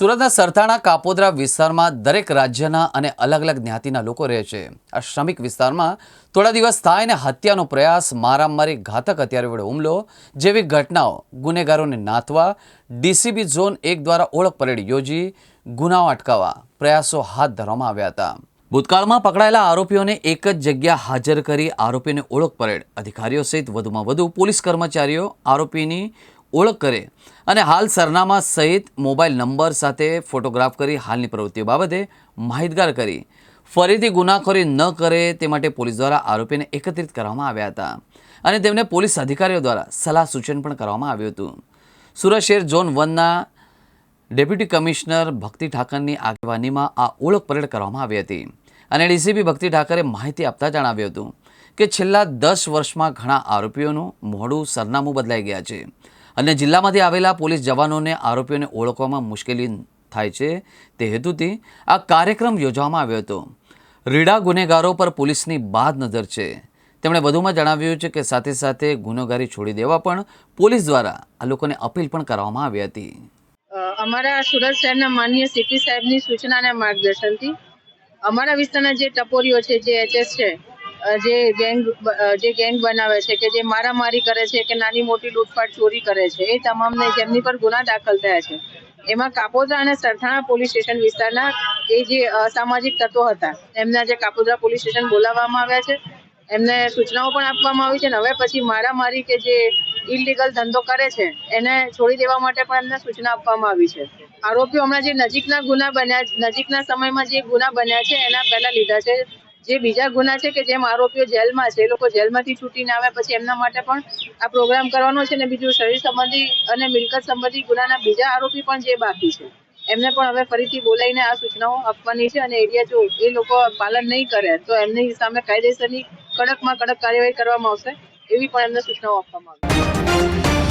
સુરતના સરથાણા કાપોદરા વિસ્તારમાં દરેક રાજ્યના અને અલગ અલગ જ્ઞાતિના લોકો રહે છે. આ શ્રમિક વિસ્તારમાં થોડા દિવસ થાય ને હત્યાનો પ્રયાસ, મારામારી ઘાતક હત્યારો વડે હુમલો જેવી ઘટનાઓ ગુનેગારોને નાથવા, ડીસીબી ઝોન એક દ્વારા ઓળખ પરેડ યોજી, ગુનાઓ અટકાવવા પ્રયાસો હાથ ધરવામાં આવ્યા હતા. ભૂતકાળમાં પકડાયેલા આરોપીઓને એક જ જગ્યા હાજર કરી આરોપીને ઓળખ પરેડ. અધિકારીઓ સહિત વધુમાં વધુ પોલીસ કર્મચારીઓ આરોપીની ઓળખ કરે અને હાલ સરનામા સહિત મોબાઈલ નંબર સાથે ફોટોગ્રાફ કરી હાલની પ્રવૃત્તિઓ બાબતે માહિતગાર કરી. ફરીથી ગુનાખોરી ન કરે તે માટે પોલીસ દ્વારા આરોપીને એકત્રિત કરવામાં આવ્યા હતા અને તેમને પોલીસ અધિકારીઓ દ્વારા સલાહ સૂચન પણ કરવામાં આવ્યું હતું. સુરત શહેર ઝોન વનના ડેપ્યુટી કમિશનર ભક્તિ ઠાકરની આગેવાનીમાં આ ઓળખ પરેડ કરવામાં આવી હતી અને ડીસીપી ભક્તિ ઠાકરે માહિતી આપતા જણાવ્યું હતું કે છેલ્લા દસ વર્ષમાં ઘણા આરોપીઓનું મોડું સરનામું બદલાઈ ગયા છે. અને જિલ્લામાંથી આવેલા પોલીસ જવાનોને આરોપીઓને ઓળખવામાં મુશ્કેલી થાય છે. તે હેતુથી આ કાર્યક્રમ યોજવામાં આવ્યો હતો. રીડા ગુનેગારો પર પોલીસની બાદ નજર છે. તેમણે વધુમાં જણાવ્યું છે કે સાથે સાથે ગુનેગારી છોડી દેવા પણ પોલીસ દ્વારા આ લોકોને અપીલ પણ કરવામાં આવી હતી. અમારા સુરત શહેરના માનનીય સીપી સાહેબની સૂચના અને માર્ગદર્શનથી અમારા વિસ્તારના જે ટપોરીઓ છે, જે એચએસ છે જે ગેંગ જે ગેંગ બનાવે છે કે જે મારામારી કરે છે કે નાની મોટી લૂંટફાટ ચોરી કરે છે, એ તમામને જેમની પર ગુના દાખલ થયા છે. એમાં કાપોદ્રા અને સરથાણા પોલીસ સ્ટેશન વિસ્તારના એ જે અસામાજિક તત્વો હતા, એમના જે કાપોદ્રા પોલીસ સ્ટેશન બોલાવવામાં આવ્યા છે, એમને સૂચનાઓ પણ આપવામાં આવી છે અને હવે પછી મારામારી કે જે ઇલીગલ ધંધો કરે છે, એને છોડી દેવા માટે પણ એમને સૂચના આપવામાં આવી છે. આરોપીઓ હમણાં જે નજીકના ગુના બન્યા, નજીકના સમયમાં જે ગુના બન્યા છે, એના પહેલા લીધા છે. જે બીજા ગુના છે કે જેમ આરોપીઓ જેલમાં છે, એ લોકો જેલમાંથી છૂટીને આવે પછી એમના માટે પણ આ પ્રોગ્રામ કરવાનો છે અને બીજું શરીર સંબંધી અને મિલકત સંબંધી ગુનાના બીજા આરોપી પણ જે બાકી છે. એમને પણ હવે ફરીથી બોલાવીને આ સૂચનાઓ આપવાની છે અને એરિયા જો એ લોકો પાલન નહીં કરે, તો એમની સામે કાયદેસરની કડકમાં કડક કાર્યવાહી કરવામાં આવશે એવી પણ એમને સૂચનાઓ આપવામાં આવી.